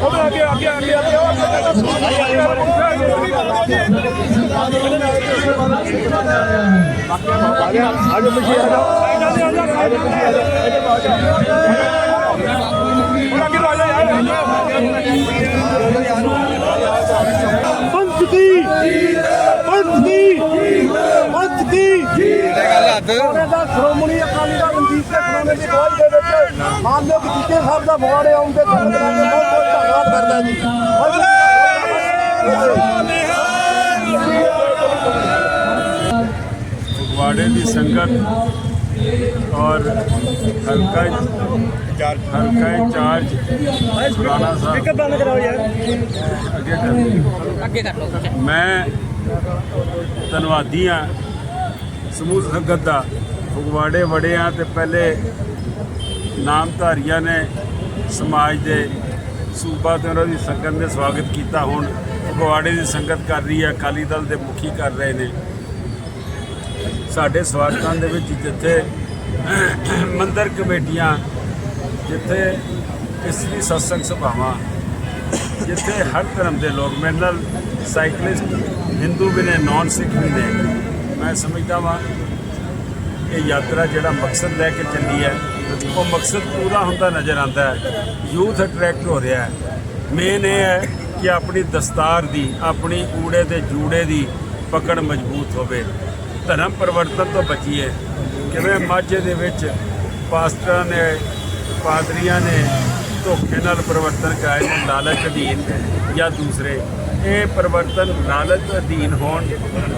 ਉਹਦੇ ਅੱਗੇ ਅੱਗੇ ਅੱਗੇ ਅੱਗੇ ਆਜੋ ਪਿੱਛੇ ਆ ਜਾਓ ਆਜੋ ਪਿੱਛੇ ਆ ਜਾਓ ਅੱਗੇ ਆ ਜਾ ਪੰਥ ਦੀ ਪੰਥ ਦੀ ਪੰਥ ਦੀ ਦਾ ਸ਼੍ਰੋਮਣੀ ਅਕਾਲੀ ਦਲ ਰਣਜੀਤ ਸਿੰਘ ਖਨਾਨੇ ਦੀ ਅਗਵਾਈ ਦੇ ਵਿੱਚ ਮਾਨਯੋਗ ਜੀਕੇ ਸਾਹਿਬ ਦਾ ਫਗਵਾੜੇ ਆਉਣ ਦਾ ਬਹੁਤ ਬਹੁਤ ਧੰਨਵਾਦ ਕਰਦਾ ਜੀ। ਫਗਵਾੜੇ ਦੀ ਸੰਗਤ ਔਰ ਹਲਕਾ ਚਾਰਜ ਹਲਕਾ ਚਾਰਜ ਪੁਰਾਣਾ ਸਾਹਿਬ। ਬੰਦ ਕਰਾਓ ਯਾਰ। ਅੱਗੇ ਕਰ ਅੱਗੇ ਕਰ ਲਓ। ਮੈਂ ਧੰਨਵਾਦੀ ਹਾਂ ਸਮੂਹ ਸੰਗਤ ਦਾ ਫਗਵਾੜੇ ਵੜੇ ਹਾਂ ਤੇ ਪਹਿਲੇ ਨਾਮਧਾਰੀਆਂ ਨੇ ਸਮਾਜ ਦੇ ਸੂਬਾ ਤੇ ਉਹਨਾਂ ਦੀ ਸੰਗਤ ਨੇ ਸਵਾਗਤ ਕੀਤਾ। ਹੁਣ ਫਗਵਾੜੇ ਦੀ ਸੰਗਤ ਕਰ ਰਹੀ ਹੈ, ਅਕਾਲੀ ਦਲ ਦੇ ਮੁਖੀ ਕਰ ਰਹੇ ਨੇ। ਸਾਡੇ ਸਵਾਗਤਾਂ ਦੇ ਵਿੱਚ ਜਿੱਥੇ ਮੰਦਰ ਕਮੇਟੀਆਂ, ਜਿੱਥੇ ਇਸਤਰੀ ਸਤਸੰਗ ਸਭਾਵਾਂ, ਜਿੱਥੇ ਹਰ ਧਰਮ ਦੇ ਲੋਕ, ਮੇਰੇ ਨਾਲ ਸਾਈਕਲਿਸਟ, ਹਿੰਦੂ ਵੀ ਨੇ ਨਾਨ ਸਿੱਖ ਵੀ ਨੇ। ਮੈਂ ਸਮਝਦਾ ਵਾਂ ਇਹ ਯਾਤਰਾ ਜਿਹੜਾ ਮਕਸਦ ਲੈ ਕੇ ਚੱਲੀ ਹੈ, ਉਹ ਮਕਸਦ ਪੂਰਾ ਹੁੰਦਾ ਨਜ਼ਰ ਆਉਂਦਾ ਹੈ। ਯੂਥ ਅਟਰੈਕਟ ਹੋ ਰਿਹਾ ਹੈ। ਮੇਨ ਇਹ ਹੈ ਕਿ ਆਪਣੀ ਦਸਤਾਰ ਦੀ, ਆਪਣੀ ਊੜੇ ਦੇ ਜੂੜੇ ਦੀ ਪਕੜ ਮਜ਼ਬੂਤ ਹੋਵੇ। ਧਰਮ ਪਰਿਵਰਤਨ ਤੋਂ ਬਚੀਏ। ਕਿਵੇਂ ਮਾਝੇ ਦੇ ਵਿੱਚ ਪਾਸਟਰਾਂ ਨੇ, ਪਾਦਰੀਆਂ ਨੇ ਧੋਖੇ ਨਾਲ ਪਰਿਵਰਤਨ ਕਰਾਏ ਨੇ, ਲਾਲਚ ਅਧੀਨ ਜਾਂ ਦੂਸਰੇ ਇਹ ਪਰਵਰਤਨ ਨਾਨਕ ਅਧੀਨ ਹੋਣ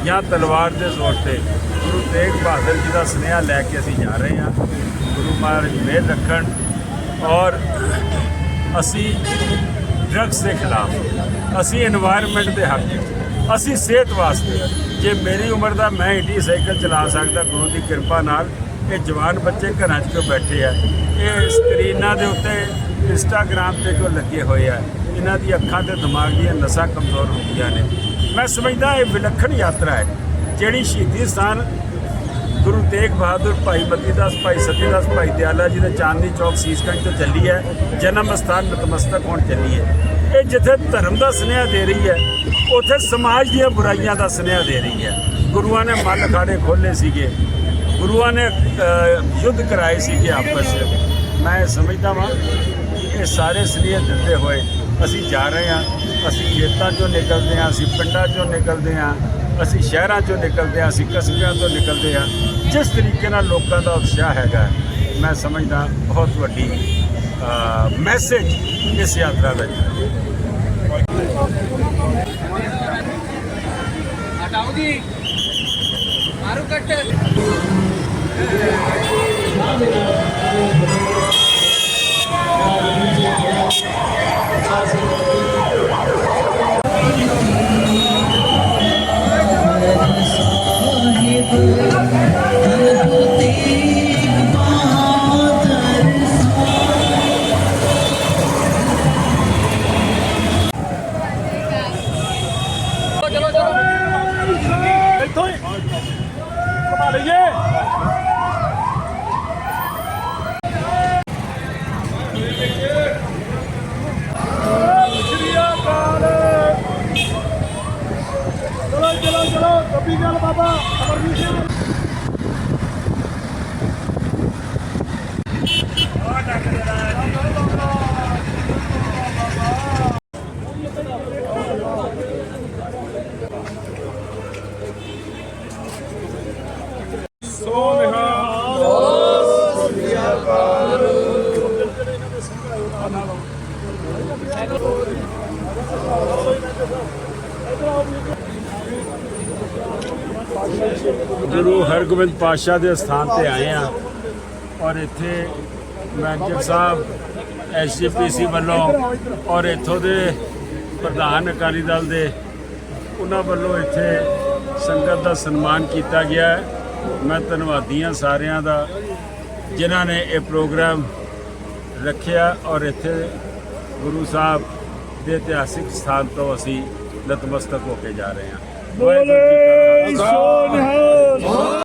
ਜਾਂ ਤਲਵਾਰ ਦੇ ਜ਼ੋਰ ਤੇ। ਗੁਰੂ ਤੇਗ ਬਹਾਦਰ ਜੀ ਦਾ ਸੁਨੇਹਾ ਲੈ ਕੇ ਅਸੀਂ ਜਾ ਰਹੇ ਹਾਂ। ਗੁਰੂ ਮਹਾਰਾਜ ਮੇਰ ਰੱਖਣ ਔਰ ਅਸੀਂ ਡਰੱਗਸ ਦੇ ਖਿਲਾਫ, ਅਸੀਂ এনवायरमेंट ਦੇ ਹੱਕ ਵਿੱਚ ਅਸੀਂ ਸਿਹਤ ਵਾਸਤੇ, ਜੇ ਮੇਰੀ ਉਮਰ ਦਾ ਮੈਂ ਇੰਡੀ ਸਾਈਕਲ ਚਲਾ ਸਕਦਾ, ਗੁਰੂ ਦੀ ਕਿਰਪਾ ਨਾਲ ਇਹ ਜਵਾਨ ਬੱਚੇ ਘਰਾਂ 'ਚ ਕਿਉਂ ਬੈਠੇ ਆ? ਇਹ ਸਕਰੀਨਾਂ ਦੇ ਉੱਤੇ ਇੰਸਟਾਗ੍ਰਾਮ ਤੇ ਕਿਉਂ ਲੱਗੇ ਹੋਏ ਆ? ਇਹਨਾਂ ਦੀ ਅੱਖਾਂ ਤੇ ਦਿਮਾਗ ਦੀਆਂ ਨਸਾਂ ਕਮਜ਼ੋਰ ਹੁੰਦੀਆਂ ਨੇ। ਮੈਂ ਸਮਝਦਾ ਇਹ ਵਿਲੱਖਣ ਯਾਤਰਾ ਹੈ, ਜਿਹੜੀ ਸ਼ਹੀਦੀ ਸਥਾਨ ਗੁਰੂ ਤੇਗ ਬਹਾਦਰ ਭਾਈ ਮਤੀ ਦਾਸ ਭਾਈ ਸਤੀ ਦਾਸ ਭਾਈ ਦਿਆਲਾ ਜੀ ਦੇ ਚਾਂਦਨੀ ਚੌਕ ਸੀਸਗੰਜ ਤੋਂ ਚੱਲੀ ਹੈ, ਜਨਮ ਸਥਾਨ ਨਤਮਸਤਕ ਹੋਣ ਚੱਲੀ ਹੈ। ਇਹ ਜਿੱਥੇ ਧਰਮ ਦਾ ਸੁਨੇਹਾ ਦੇ ਰਹੀ ਹੈ, ਉੱਥੇ ਸਮਾਜ ਦੀਆਂ ਬੁਰਾਈਆਂ ਦਾ ਸੁਨੇਹਾ ਦੇ ਰਹੀ ਹੈ। ਗੁਰੂਆਂ ਨੇ ਮੱਲ ਅਖਾੜੇ ਖੋਲੇ ਸੀਗੇ, ਗੁਰੂਆਂ ਨੇ ਯੁੱਧ ਕਰਾਏ ਸੀਗੇ ਆਪਸ ਵਿੱਚ। ਮੈਂ ਸਮਝਦਾ ਵਾਂ ਕਿ ਇਹ ਸਾਰੇ ਸੁਨੇਹੇ ਦਿੰਦੇ ਹੋਏ ਅਸੀਂ ਜਾ ਰਹੇ ਹਾਂ, ਅਸੀਂ ਖੇਤਾਂ ਚੋਂ ਨਿਕਲਦੇ ਹਾਂ, ਅਸੀਂ ਪਿੰਡਾਂ ਚੋਂ ਨਿਕਲਦੇ ਹਾਂ, ਅਸੀਂ ਸ਼ਹਿਰਾਂ ਚੋਂ ਨਿਕਲਦੇ ਹਾਂ, ਅਸੀਂ ਕਸਬਿਆਂ ਤੋਂ ਨਿਕਲਦੇ ਹਾਂ। ਜਿਸ ਤਰੀਕੇ ਨਾਲ ਲੋਕਾਂ ਦਾ ਉਤਸ਼ਾਹ ਹੈਗਾ, ਮੈਂ ਸਮਝਦਾ ਬਹੁਤ ਵੱਡੀ ਮੈਸੇਜ ਇਸ ਯਾਤਰਾ ਦਾ ਹਟਾਓ ਜੀ। ਮਾਰੂ ਕੱਟ। ਚਲੋ ਚਲੋ ਚਲੋ ਚਲੋ। ਕੱਪੀ ਗੱਲ ਬਾਬਾ ਅਮਰਜੀਤ ਸਿੰਘ। ਗੁਰੂ ਹਰਗੋਬਿੰਦ ਪਾਤਸ਼ਾਹ ਦੇ ਸਥਾਨ ਤੇ ਆਏ ਆ ਔਰ ਇੱਥੇ ਮੈਨੇਜਰ ਸਾਹਿਬ ਐਸਜੀਪੀਸੀ ਵੱਲੋਂ ਔਰ ਇੱਥੋਂ ਦੇ ਪ੍ਰਧਾਨ ਅਕਾਲੀ ਦਲ ਦੇ, ਉਹਨਾਂ ਵੱਲੋਂ ਇੱਥੇ ਸੰਗਤ ਦਾ ਸਨਮਾਨ ਕੀਤਾ ਗਿਆ ਹੈ। ਮੈਂ ਧੰਨਵਾਦੀ ਹਾਂ ਸਾਰਿਆਂ ਦਾ ਜਿਨ੍ਹਾਂ ਨੇ ਇਹ ਪ੍ਰੋਗਰਾਮ ਰੱਖਿਆ ਔਰ ਇੱਥੇ ਗੁਰੂ ਸਾਹਿਬ ਦੇ ਇਤਿਹਾਸਿਕ ਸਥਾਨ ਤੋਂ ਅਸੀਂ ਨਤਮਸਤਕ ਹੋ ਕੇ ਜਾ ਰਹੇ ਹਾਂ। ਖਾਲਸਾ। ਸੋਨਹਾਲ